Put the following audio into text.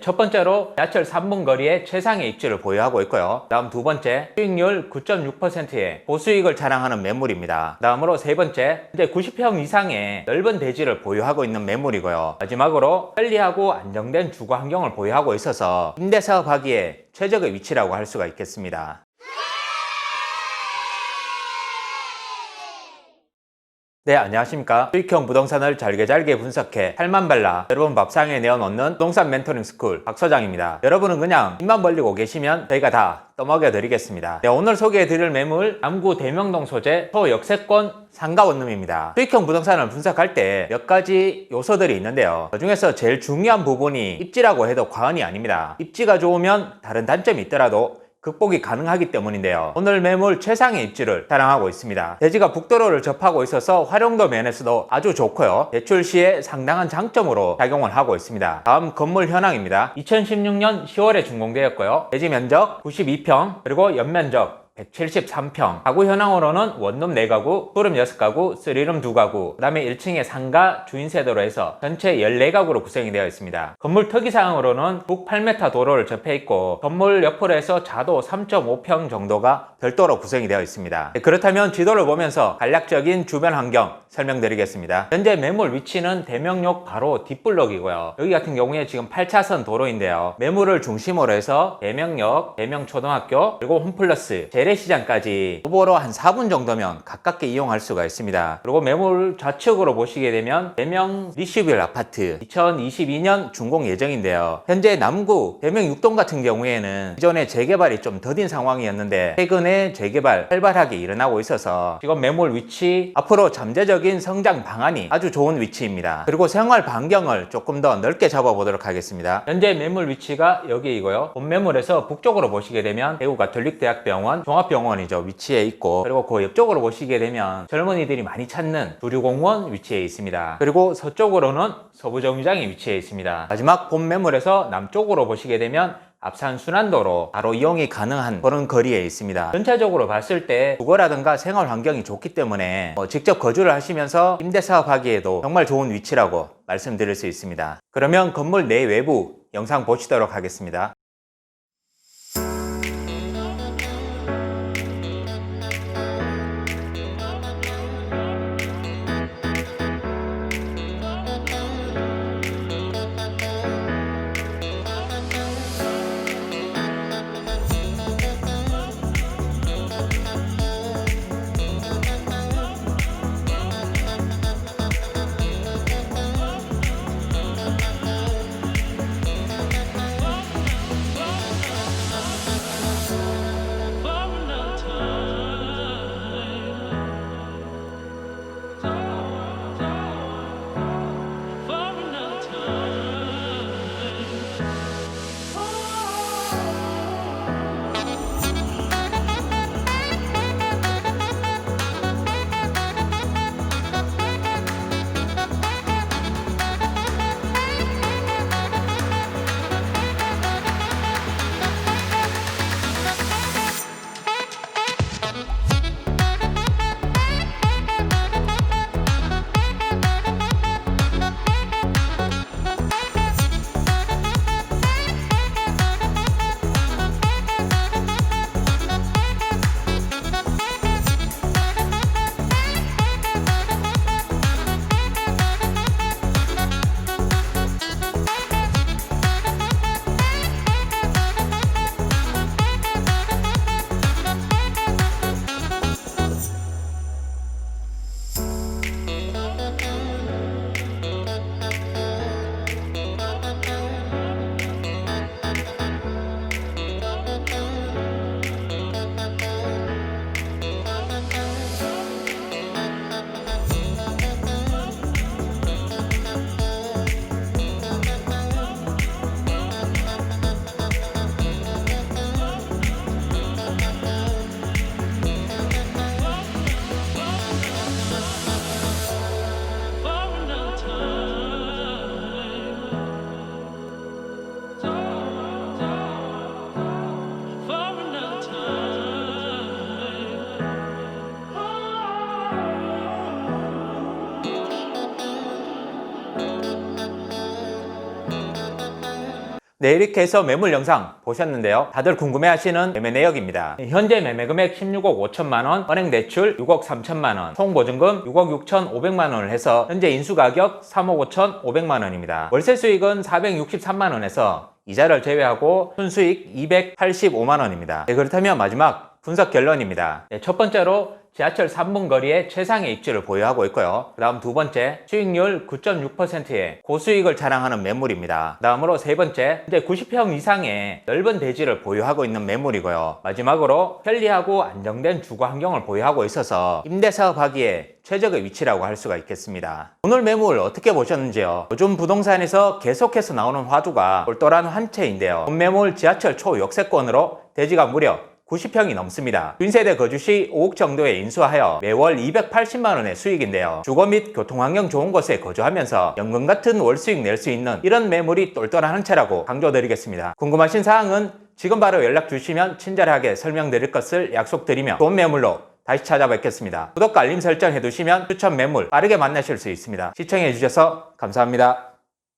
첫 번째로 지하철 3분 거리에 최상의 입지를 보유하고 있고요. 다음 두 번째, 수익률 9.6%의 보수익을 자랑하는 매물입니다. 다음으로 세 번째, 현재 90평 이상의 넓은 대지를 보유하고 있는 매물이고요. 마지막으로 편리하고 안정된 주거 환경을 보유하고 있어서 임대 사업하기에 최적의 위치라고 할 수가 있겠습니다. 네, 안녕하십니까. 수익형 부동산을 잘게 잘게 분석해 살만 발라 여러분 밥상에 내어놓는 부동산 멘토링 스쿨 박 소장입니다. 여러분은 그냥 입만 벌리고 계시면 저희가 다 떠먹여 드리겠습니다. 네, 오늘 소개해 드릴 매물 남구 대명동 소재 초역세권 상가 원룸입니다. 수익형 부동산을 분석할 때 몇 가지 요소들이 있는데요. 그 중에서 제일 중요한 부분이 입지라고 해도 과언이 아닙니다. 입지가 좋으면 다른 단점이 있더라도 극복이 가능하기 때문인데요. 오늘 매물 최상의 입지를 자랑하고 있습니다. 대지가 북도로를 접하고 있어서 활용도 면에서도 아주 좋고요. 대출 시에 상당한 장점으로 작용을 하고 있습니다. 다음 건물 현황입니다. 2016년 10월에 준공되었고요. 대지 면적 92평 그리고 연면적 173평. 가구 현황으로는 원룸 4가구, 투룸 6가구, 쓰리룸 2가구 그 다음에 1층에 상가 주인세대로 해서 전체 14가구로 구성이 되어 있습니다. 건물 특이사항으로는 북 8m 도로를 접해 있고 건물 옆으로 해서 자도 3.5평 정도가 별도로 구성이 되어 있습니다. 네, 그렇다면 지도를 보면서 간략적인 주변 환경 설명드리겠습니다. 현재 매물 위치는 대명역 바로 뒷블럭이고요. 여기 같은 경우에 지금 8차선 도로인데요. 매물을 중심으로 해서 대명역, 대명초등학교 그리고 홈플러스 재래시장까지 도보로 한 4분 정도면 가깝게 이용할 수가 있습니다. 그리고 매물 좌측으로 보시게 되면 대명 리시빌 아파트 2022년 준공 예정인데요. 현재 남구 대명 6동 같은 경우에는 기존에 재개발이 좀 더딘 상황이었는데 최근에 재개발 활발하게 일어나고 있어서 지금 매물 위치 앞으로 잠재적인 성장 방안이 아주 좋은 위치입니다. 그리고 생활 반경을 조금 더 넓게 잡아보도록 하겠습니다. 현재 매물 위치가 여기이고요. 본 매물에서 북쪽으로 보시게 되면 대구 가톨릭대학병원 종합병원이죠. 위치에 있고 그리고 그 옆쪽으로 보시게 되면 젊은이들이 많이 찾는 두류공원 위치에 있습니다. 그리고 서쪽으로는 서부정류장이 위치해 있습니다. 마지막 본 매물에서 남쪽으로 보시게 되면 앞산 순환도로 바로 이용이 가능한 그런 거리에 있습니다. 전체적으로 봤을 때 주거라든가 생활 환경이 좋기 때문에 뭐 직접 거주를 하시면서 임대 사업하기에도 정말 좋은 위치라고 말씀드릴 수 있습니다. 그러면 건물 내 외부 영상 보시도록 하겠습니다. 네, 이렇게 해서 매물 영상 보셨는데요. 다들 궁금해하시는 매매 내역입니다. 현재 매매 금액 16억 5천만 원, 은행 대출 6억 3천만 원, 총 보증금 6억 6천 5백만 원을 해서 현재 인수 가격 3억 5천 5백만 원입니다. 월세 수익은 463만 원에서 이자를 제외하고 순수익 285만 원입니다. 네, 그렇다면 마지막 분석 결론입니다. 네, 첫 번째로 지하철 3분 거리에 최상의 입지를 보유하고 있고요. 그 다음 두 번째, 수익률 9.6%의 고수익을 자랑하는 매물입니다. 그 다음으로 세 번째, 현재 90평 이상의 넓은 대지를 보유하고 있는 매물이고요. 마지막으로 편리하고 안정된 주거 환경을 보유하고 있어서 임대 사업하기에 최적의 위치라고 할 수가 있겠습니다. 오늘 매물 어떻게 보셨는지요? 요즘 부동산에서 계속해서 나오는 화두가 똘똘한 한 채인데요. 본 매물 지하철 초역세권으로 대지가 무려 90평이 넘습니다. 균세대 거주 시 5억 정도에 인수하여 매월 280만 원의 수익인데요. 주거 및 교통환경 좋은 곳에 거주하면서 연금 같은 월 수익 낼 수 있는 이런 매물이 똘똘한 한 채라고 강조드리겠습니다. 궁금하신 사항은 지금 바로 연락 주시면 친절하게 설명드릴 것을 약속드리며 좋은 매물로 다시 찾아뵙겠습니다. 구독과 알림 설정 해두시면 추천 매물 빠르게 만나실 수 있습니다. 시청해주셔서 감사합니다.